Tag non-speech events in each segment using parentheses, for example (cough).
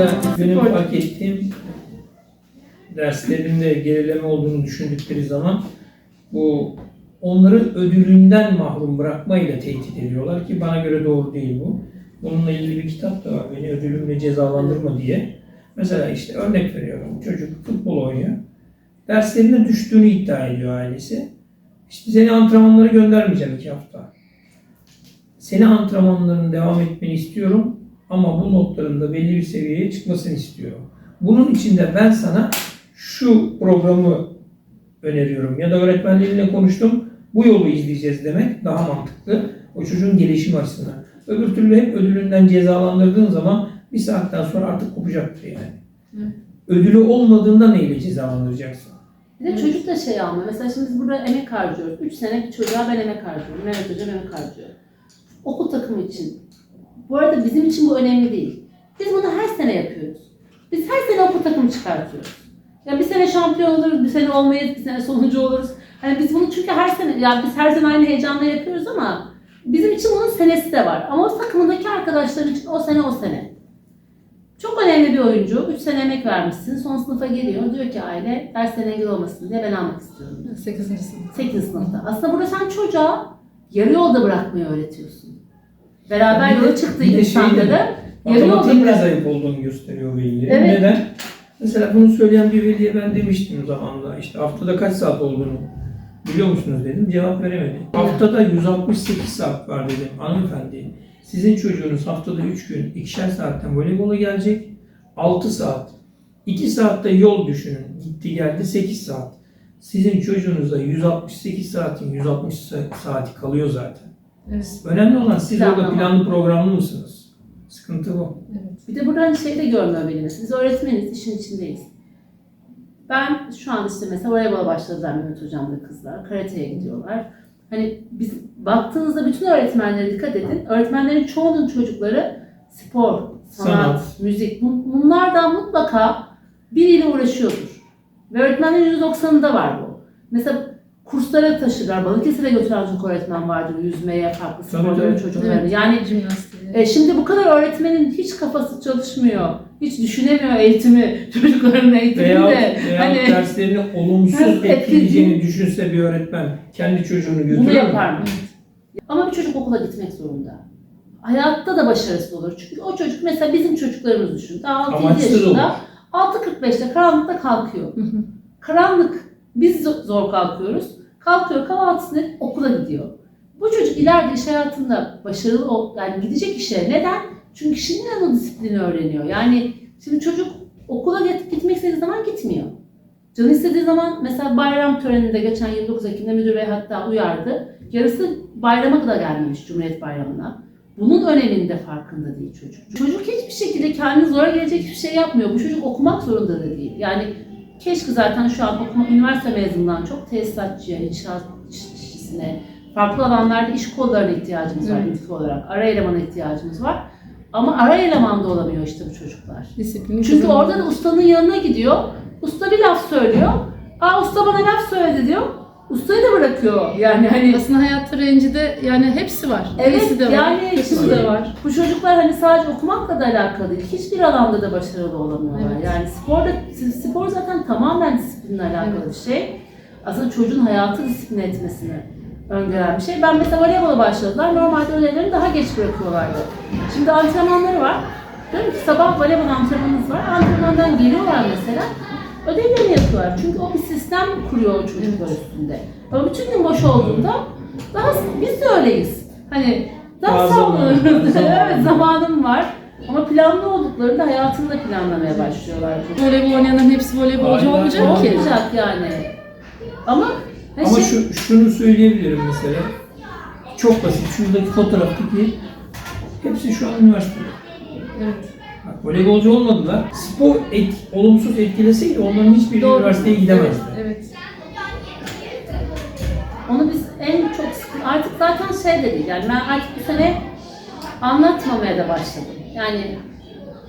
Mesela benim fark ettiğim derslerimde gerileme olduğunu düşündükleri zaman bu onları ödülünden mahrum bırakmayla tehdit ediyorlar ki bana göre doğru değil bu. Bununla ilgili bir kitap da var. Beni ödülümle cezalandırma diye. Mesela işte örnek veriyorum. Çocuk futbol oynuyor. Derslerine düştüğünü iddia ediyor ailesi. İşte seni antrenmanlara göndermeyeceğim iki hafta. Seni antrenmanların devam etmeni istiyorum ama bu notların da belli bir seviyeye çıkmasını istiyorum. Bunun için de ben sana şu programı öneriyorum ya da öğretmenlerinle konuştum bu yolu izleyeceğiz demek daha mantıklı. O çocuğun gelişim açısından. Öbür türlü hep ödülünden cezalandırdığın zaman bir saatten sonra artık kopacaktır yani. Evet. Ödülü olmadığında neyle cezalandıracaksın? Bir de çocuk da şey almıyor. Mesela şimdi biz burada emek harcıyoruz. 3 sene çocuğa ben emek harcıyorum. Mehmet Hocam emek harcıyor. Okul takımı için. Bu arada bizim için bu önemli değil. Biz bunu her sene yapıyoruz. Biz her sene okul takımı çıkartıyoruz. Ya bir sene şampiyon oluruz, bir sene olmayız, bir sene sonuncu oluruz. Hani biz bunu çünkü her sene, ya biz her sene aynı heyecanla yapıyoruz ama bizim için bunun senesi de var. Ama o takımındaki arkadaşlar için o sene o sene. Çok önemli bir oyuncu. 3 sene emek vermişsin. Son sınıfa geliyor. Diyor ki aile derslerine engel olmasın diye ben almak istiyorum. 8. sınıf. 8. sınıfta. Aslında burada sen çocuğa yarı yolda bırakmayı öğretiyorsun. Beraber yola çıktığı bir de şey yarı yolda Matematiğin zayıf olduğunu gösteriyor velilerin. Evet. Neden? Mesela bunu söyleyen bir veliye ben demiştim zamanla işte haftada kaç saat olduğunu biliyor musunuz dedim cevap veremedi. Haftada 168 saat var dedim hanımefendi. Sizin çocuğunuz haftada 3 gün ikişer saatten voleybola gelecek. 6 saat. 2 saatte yol düşünün. Gitti geldi 8 saat. Sizin çocuğunuza 168 saatin 160 sa- saati kalıyor zaten. Evet. Önemli olan siz Planlama. orada planlı programlı mısınız? Sıkıntı bu. Evet. Bir de burada hani şey de benim. Biz öğretmeniz, işin içindeyiz. Ben şu an işte mesela voleybola başladılar Mehmet Hocam'la kızlar. Karateye gidiyorlar. Hani biz baktığınızda bütün öğretmenlere dikkat edin. Öğretmenlerin çoğunun çocukları spor, sanat, Sanat. müzik bun- bunlardan mutlaka biriyle uğraşıyordur. Ve öğretmenlerin %90'ında var bu. Mesela kurslara taşırlar. Balıkesir'e götüren çok öğretmen vardır. Yüzmeye, farklı tabii. çocuklarını. Evet. Yani e, şimdi bu kadar öğretmenin hiç kafası çalışmıyor. Hiç düşünemiyor eğitimi, (laughs) çocukların eğitimini Veya, de. veya Hani derslerini olumsuz etkileyeceğini düşünse bir öğretmen kendi çocuğunu götürür bunu yapar mı? Ama bir çocuk okula gitmek zorunda. Hayatta da başarısız olur. Çünkü o çocuk mesela bizim çocuklarımız düşün. Daha 6 Amaçsız olur. yaşında 6.45'te karanlıkta kalkıyor. Hı hı. Karanlık. Biz zo- zor kalkıyoruz. Kalkıyor kahvaltısını okula gidiyor. Bu çocuk ileride iş hayatında başarılı yani gidecek işe. Neden? Çünkü şimdiden o disiplini öğreniyor. Yani şimdi çocuk okula git- gitmek istediği zaman gitmiyor. Canı istediği zaman mesela bayram töreninde geçen 29 Ekim'de müdür bey hatta uyardı. Yarısı bayrama da gelmemiş Cumhuriyet Bayramı'na. Bunun öneminde farkında değil çocuk. Çocuk hiçbir şekilde kendini zora gelecek hiçbir şey yapmıyor. Bu çocuk okumak zorunda da değil. Yani keşke zaten şu an okuma, üniversite mezunundan çok tesisatçıya, inşaat işçisine, farklı alanlarda iş kollarına ihtiyacımız var Evet. ülke olarak. Ara elemana ihtiyacımız var. Ama ara eleman da olamıyor işte bu çocuklar. Disiplini Çünkü orada da ustanın yanına gidiyor. Usta bir laf söylüyor. Aa usta bana laf söyledi diyor. Ustayı da bırakıyor. Yani hani Aslında hayatta rencide yani hepsi var. Evet, İyisi de var. yani şimdi- de var. bu çocuklar hani sadece okumakla da alakalı değil. Hiçbir alanda da başarılı olamıyorlar. Evet. Yani sporda spor zaten tamamen disiplinle alakalı Evet. bir şey. Aslında çocuğun hayatı disipline etmesini öngören bir şey. Ben mesela voleybola başladılar. Normalde ödevlerini daha geç bırakıyorlardı. Şimdi antrenmanları var. Diyorum ki sabah voleybol antrenmanınız var. Antrenmandan geliyorlar mesela. Ödevlerini yapıyorlar. Çünkü o bir sistem kuruyor o çocuklar üstünde. Ama bütün gün boş olduğunda daha biz de öyleyiz. Hani daha zamanım (laughs) evet zamanım var. Ama planlı olduklarında hayatını da planlamaya başlıyorlar. Voleybol oynayanların hepsi voleybolcu olmayacak ki. Olmayacak yani. Ama her Ama şey... şu, şunu söyleyebilirim mesela. Çok basit. Şuradaki fotoğraftaki hepsi şu an üniversitede. Evet. Bak, voleybolcu olmadılar. Spor et, olumsuz etkileseydi onların hiçbiri Doğru. üniversiteye gidemezdi. Evet. Onu biz en çok artık zaten şey de değil yani ben artık bu sene anlatmamaya da başladım. Yani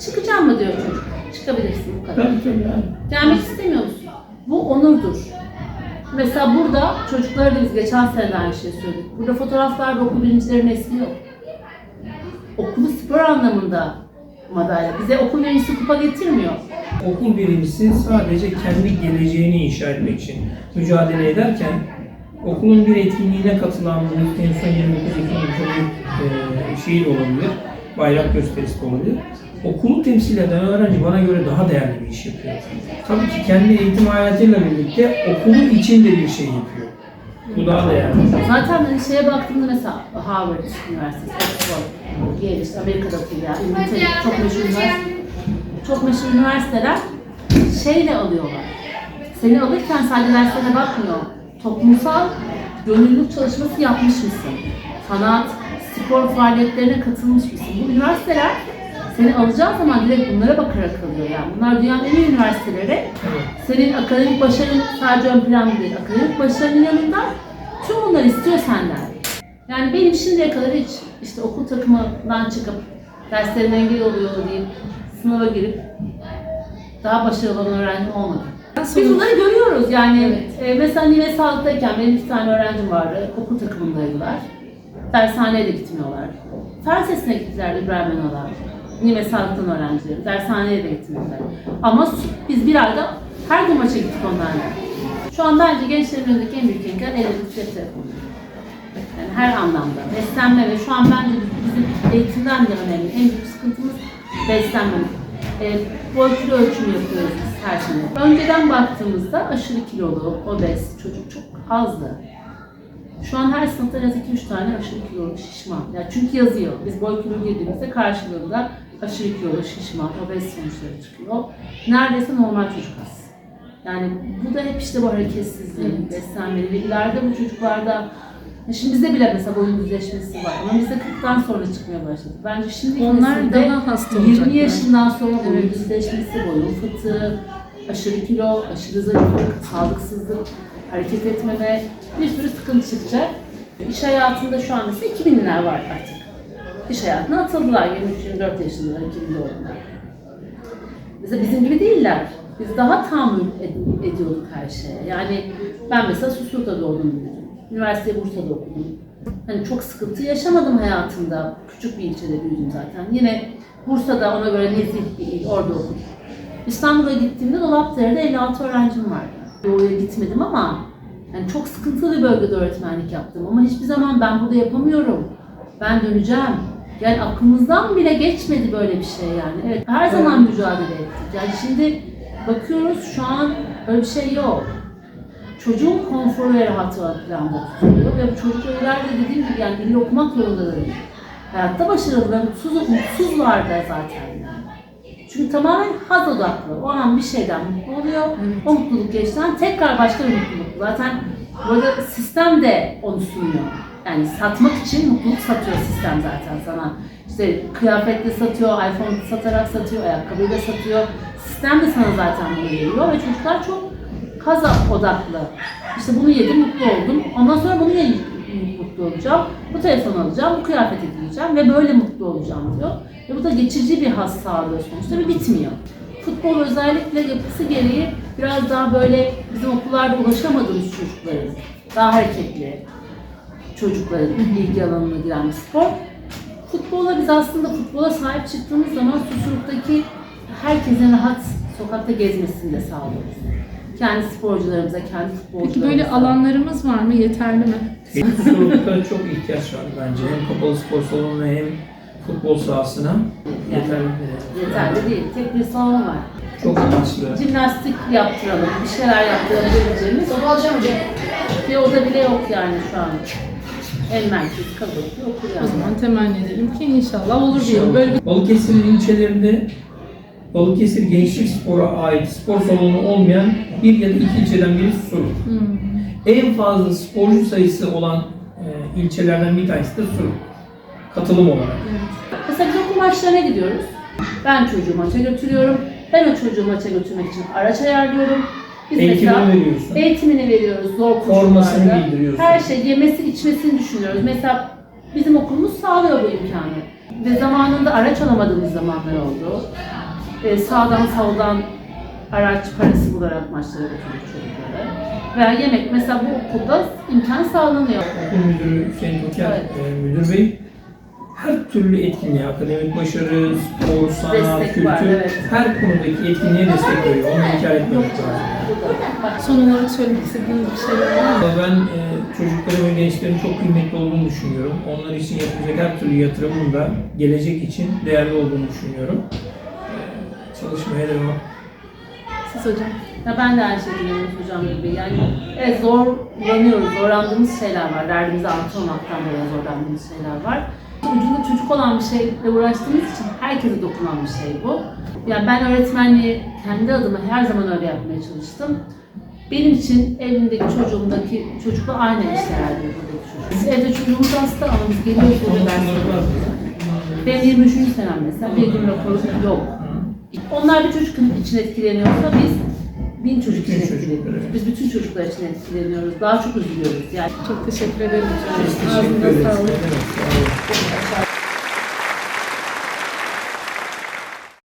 çıkacağım mı diyor çocuk. Çıkabilirsin bu kadar. Tabii tabii. Yani. Gelmek istemiyor musun? Bu onurdur. Mesela burada çocuklara da biz geçen sene de aynı şeyi söyledik. Burada fotoğraflarda okul birincilerin resmi yok. Okulu spor anlamında madalya. Bize okul birincisi kupa getirmiyor. Okul birincisi sadece kendi geleceğini inşa etmek için mücadele ederken okulun bir etkinliğine katılan bu en son 29 Ekim Cumhuriyet e, şeyi de olabilir, bayrak gösterisi de olabilir. Okulu temsil eden öğrenci bana göre daha değerli bir iş yapıyor. Tabii ki kendi eğitim hayatıyla birlikte okulun içinde bir şey yapıyor. Bu daha değerli. Zaten hani şeye baktığımda mesela Harvard Üniversitesi, Oxford, Yale, işte Amerika'daki ya, İngiltere çok meşhur üniversite, çok meşhur üniversiteler şeyle alıyorlar. Seni alırken sadece derslerine bakmıyor. Toplumsal gönüllülük çalışması yapmış mısın? Sanat, spor faaliyetlerine katılmış mısın? Bu üniversiteler seni alacağı zaman direkt bunlara bakarak alıyor. Yani bunlar dünyanın en iyi üniversiteleri. Senin akademik başarın sadece ön planda değil. Akademik başarının yanında tüm bunlar istiyor senden. Yani benim şimdiye kadar hiç işte okul takımından çıkıp derslerin engel oluyor deyip sınava girip daha başarılı olan öğrencim olmadı. Biz bunları görüyoruz yani. Evet. e, mesela Nive Sağlık'tayken benim iki tane öğrencim vardı. Okul takımındaydılar. Dershaneye de gitmiyorlar. Fen sesine gittiler İbrahim Önal'a. Nive Sağlık'tan öğrencilerim. Dershaneye de gitmiyorlar. Ama biz bir ayda her gün maça gittik onlarla. Şu an bence gençlerin önündeki en büyük engel telefonu. Yani her anlamda. Beslenme ve şu an bence bizim eğitimden de önemli. En büyük sıkıntımız beslenme. E, boy kilo ölçümü yapıyoruz biz her sene. Önceden baktığımızda aşırı kilolu, obez çocuk çok azdı. Şu an her sınıfta az 2-3 tane aşırı kilolu şişman. Yani çünkü yazıyor. Biz boy kilo girdiğimizde karşılığında aşırı kilolu şişman, obez sonuçları çıkıyor. Neredeyse normal çocuk az. Yani bu da hep işte bu hareketsizliğin, beslenmeli ve ileride bu çocuklarda Şimdi bizde bile mesela boyun düzleşmesi var ama bizde 40'tan sonra çıkmaya başladı. Bence şimdi Onlar daha hasta 20 olacaklar. yaşından sonra boyun Evet. düzleşmesi, boyun fıtığı, aşırı kilo, aşırı zayıflık, sağlıksızlık, hareket etmeme bir sürü sıkıntı çıkacak. İş hayatında şu an mesela 2000'ler var artık. İş hayatına atıldılar 23-24 yaşındalar, 2000 doğumlular. Mesela bizim gibi değiller. Biz daha tahammül ed- ediyorduk her şeye. Yani ben mesela Susur'da doğdum büyüdüm. Üniversiteyi Bursa'da okudum. Hani çok sıkıntı yaşamadım hayatımda. Küçük bir ilçede büyüdüm zaten. Yine Bursa'da ona göre nezih bir il, orada okudum. İstanbul'a gittiğimde Dolapdere'de 56 öğrencim vardı. Doğuya gitmedim ama yani çok sıkıntılı bir bölgede öğretmenlik yaptım. Ama hiçbir zaman ben burada yapamıyorum. Ben döneceğim. Yani aklımızdan bile geçmedi böyle bir şey yani. Evet, her zaman mücadele ettik. Yani şimdi bakıyoruz şu an öyle bir şey yok. Çocuğun konforu ve rahatı ön planda tutuluyor ve bu çocuk öğelerde dediğim gibi yani dili okumak zorunda da değil. Hayatta başarılı ve mutsuz, mutsuzlar da zaten yani. Çünkü tamamen haz odaklı. O an bir şeyden mutlu oluyor. O mutluluk geçten tekrar başka bir mutluluk. Zaten burada sistem de onu sunuyor. Yani satmak için mutluluk satıyor sistem zaten sana. İşte kıyafetle satıyor, iPhone satarak satıyor, ayakkabıyla satıyor. Sistem de sana zaten bunu veriyor ve çocuklar çok haz odaklı. İşte bunu yedim, mutlu oldum. Ondan sonra bunu yedim, mutlu olacağım. Bu telefonu alacağım, bu kıyafeti giyeceğim ve böyle mutlu olacağım diyor. Ve bu da geçici bir sağlıyor sonuçta ve bitmiyor. Futbol özellikle yapısı gereği biraz daha böyle bizim okullarda ulaşamadığımız çocukların, daha hareketli çocukların ilgi alanına giren bir spor. Futbola biz aslında futbola sahip çıktığımız zaman Susurluk'taki herkesin rahat sokakta gezmesini de sağlıyoruz. Kendi sporcularımıza, kendi futbolcularımıza. Peki böyle alanlarımız var mı? Yeterli mi? Susurluk'a çok ihtiyaç var bence. Hem kapalı spor salonuna hem futbol sahasına yeterli. Yeterli değil. Tek bir salon var. Çok amaçlı. Jimnastik yaptıralım, bir şeyler yaptıralım diyebileceğimiz bir oda bile yok yani şu an. En merkezi bir okul O yani. zaman temenni edelim ki inşallah olur diyelim. Böyle bir Balıkesir'in ilçelerinde Balıkesir Gençlik Spor'a ait spor salonu olmayan bir ya da iki ilçeden biri Susurluk. Hmm. En fazla sporcu sayısı olan e, ilçelerden bir tanesi de Susurluk. Katılım olarak. Mesela biz okul maçlarına gidiyoruz. Ben çocuğu maça götürüyorum. Ben o çocuğu maça götürmek için araç ayarlıyorum. Biz Eğitimini mesela veriyorsun. eğitimini veriyoruz zor Formasını koşullarda. giydiriyorsun. Her şey yemesi içmesini düşünüyoruz. Mesela bizim okulumuz sağlıyor bu imkanı. Ve zamanında araç alamadığımız zamanlar oldu. Ee, sağdan soldan araç parası bularak maçlara götürdük çocukları. Veya yemek mesela bu okulda imkan sağlanıyor. Okul müdürü Hüseyin Toker, Evet. e, müdür bey her türlü etkinliğe, akademik başarı, spor, sanat, Destek kültür, var, evet. her konudaki etkinliğe destek veriyor. Onu inkar etmemek lazım. Son olarak söylemek istediğiniz bir şeyler var mı? Ben e, çocukların ve gençlerin çok kıymetli olduğunu düşünüyorum. Onlar için yapılacak her türlü yatırımın da gelecek için değerli olduğunu düşünüyorum. E, çalışmaya devam. Siz hocam. Ya ben de aynı şekilde Yunus hocam gibi. Yani evet zorlanıyoruz, zorlandığımız şeyler var. Derdimizi artırmamaktan dolayı zorlandığımız şeyler var. Ucunda çocuk olan bir şeyle uğraştığımız için herkese dokunan bir şey bu. Yani ben öğretmenliği kendi adıma her zaman öyle yapmaya çalıştım. Benim için evimdeki çocuğumdaki çocukla aynı işlerdi buradaki çocuk. Biz evde çocuğumuz hasta ama biz geliyoruz burada yapıyoruz. Benim 23. senem mesela bir gün raporum yok. Onlar bir çocuk için etkileniyorsa biz bin çocuk için etkileniyoruz. Biz bütün çocuklar için etkileniyoruz. Daha çok üzülüyoruz. Yani Çok teşekkür ederim. Biz teşekkür Ağzınıza ederiz. sağlık.